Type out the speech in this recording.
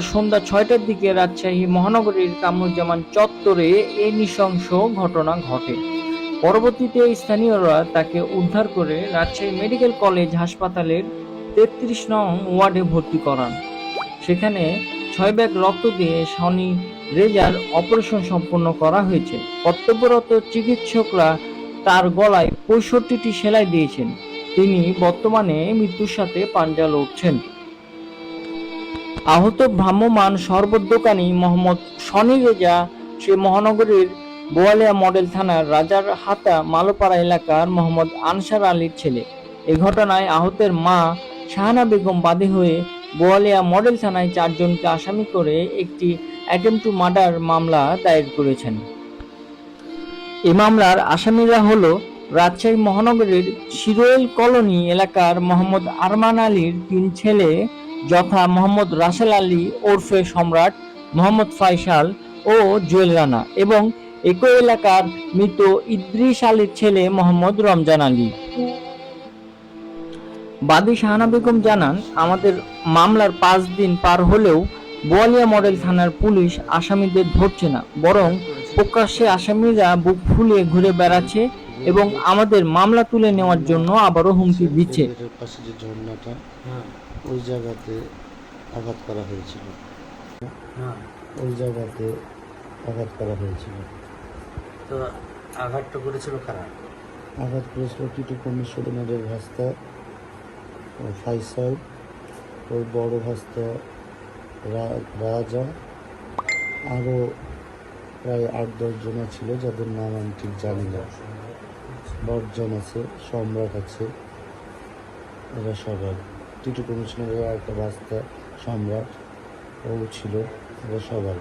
সন্ধ্যা ছয়টার দিকে রাজশাহী মহানগরীর কামরুজ্জামান চত্বরে এই নৃশংস ঘটনা ঘটে। পরবর্তীতে স্থানীয়রা তাকে উদ্ধার করে রাজশাহী মেডিকেল কলেজ হাসপাতালের তেত্রিশ নং ওয়ার্ডে ভর্তি করান। সেখানে ছয় ব্যাগ রক্ত দিয়ে শনি রেজার অপারেশন সম্পন্ন করা হয়েছে। কর্তব্যরত চিকিৎসকরা তার গলায় পঁয়ষট্টিটি সেলাই দিয়েছেন। তিনি বর্তমানে মৃত্যুর সাথে পাঞ্জা লড়ছেন। আহত ভ্রাম্যমান শরবত দোকানি মোহাম্মদ সনি রেজা সে মহানগরীর বোয়ালিয়া মডেল থানার রাজার হাতা মালোপাড়া এলাকার মোহাম্মদ আনসার আলীর ছেলে। এ ঘটনায় আহতের মা শাহানা বেগম বাদী হয়ে বোয়ালিয়া মডেল থানায় চারজনকে আসামি করে একটি অ্যাটেম্প টু মার্ডার মামলা দায়ের করেছেন। এ মামলার আসামিরা হলো রাজশাহী মহানগরীর শিরোয়েল কলোনি এলাকার মোহাম্মদ আরমান আলীর তিন ছেলে যথা মোহাম্মদ রাসেল আলী ওরফে সম্রাট মোহাম্মদ ফাইসাল ও জুয়েল রানা এবং একই এলাকার মৃত ইদ্রিস আলীর ছেলে মোহাম্মদ রমজান আলী। বাদী শাহানা বেগম জানান, আমাদের মামলার পাঁচ দিন পার হলেও বোয়ালিয়া মডেল থানার পুলিশ আসামিদের ধরছে না, বরং প্রকাশ্যে আসামিরা বুক ফুলিয়ে ঘুরে বেড়াচ্ছে এবং আমাদের মামলা তুলে নেওয়ার জন্য আবারও হুমকি দিচ্ছে। পাশে যে ঝর্ণাটা ওই জায়গাতে আঘাত করা হয়েছিল। ওই জায়গাতে আঘাত করা হয়েছিল। তো আঘাতটা করেছিল কারা? আঘাত করেছিল টিটু কমিশনারের ভাস্তা ও ফাইসাল ওর বড় ভাস্তা রাজা আরও প্রায় আট দশ জন ছিল যাদের নাম আমি ঠিক জানি না। বর্জন আছে, সম্রাট আছে, এরা সবাই। টিটু কমিশনের একটা রাস্তা সম্রাট, ও ছিল, এরা সবাই।